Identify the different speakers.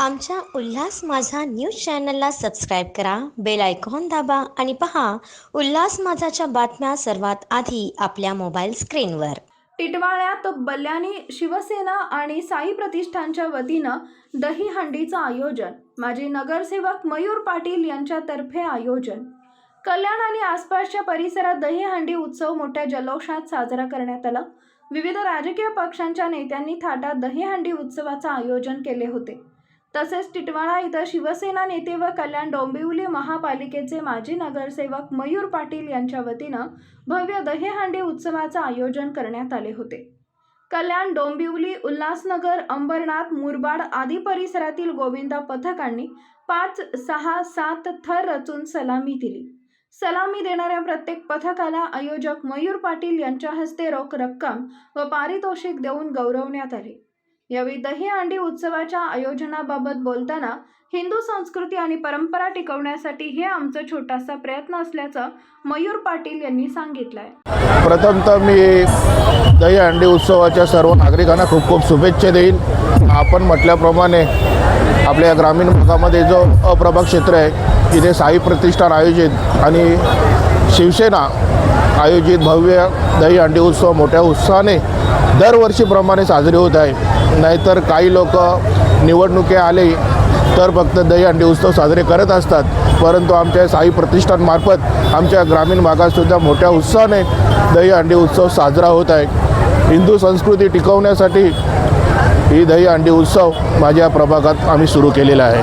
Speaker 1: आमच्या उल्हास माझा न्यूज चॅनलला सबस्क्राईब करा बेल आयकॉन दाबा आणि पहा उल्हास माझाच्या बातम्या सर्वात आधी आपल्या मोबाईल स्क्रीनवर.
Speaker 2: टिटवाळ्यात बल्याने शिवसेना आणि साई प्रतिष्ठानच्या वतीनं दहीहंडीचं आयोजन माजी नगरसेवक मयूर पाटील यांच्यातर्फे आयोजन. कल्याण आणि आसपासच्या परिसरात दहीहंडी उत्सव मोठ्या जल्लोषात साजरा करण्यात आला. विविध राजकीय पक्षांच्या नेत्यांनी थाटात दहीहंडी उत्सवाचं आयोजन केले होते. तसेच टिटवाळा इथं शिवसेना नेते व कल्याण डोंबिवली महापालिकेचे माजी नगरसेवक मयूर पाटील यांच्या वतीनं भव्य दहेहांडी उत्सवाचं आयोजन करण्यात आले होते. कल्याण डोंबिवली उल्हासनगर अंबरनाथ मुरबाड आदी परिसरातील गोविंदा पथकांनी पाच सहा सात थर रचून सलामी दिली. सलामी देणाऱ्या प्रत्येक पथकाला आयोजक मयूर पाटील यांच्या हस्ते रोख रक्कम व पारितोषिक देऊन गौरवण्यात आले. यावेळी दहीहंडी उत्सवाच्या आयोजनाबाबत बोलताना हिंदू संस्कृती आणि परंपरा टिकवण्यासाठी हे आमचा छोटासा प्रयत्न असल्याचं मयूर पाटील यांनी सांगितलं आहे
Speaker 3: प्रथमतः मी दहीहंडी उत्सवाच्या सर्व नागरिकांना खूप खूप शुभेच्छा देईन. आपण म्हटल्याप्रमाणे आपल्या ग्रामीण भागामध्ये जो अप्रभाग क्षेत्र आहे तिथे साई प्रतिष्ठान आयोजित आणि शिवसेना आयोजित भव्य दहीहंडी उत्सव मोठ्या उत्साहाने दरवर्षीप्रमाणे साजरे होत आहे. नाहीतर काही लोक निवडणुके आले तर फक्त दहीहंडी उत्सव साजरे करत असतात. परंतु आमच्या साई प्रतिष्ठानमार्फत आमच्या ग्रामीण भागातसुद्धा मोठ्या उत्साहाने दहीहंडी उत्सव साजरा होत आहे. हिंदू संस्कृती टिकवण्यासाठी ही दहीहंडी उत्सव माझ्या प्रभागात आम्ही सुरू केलेला आहे.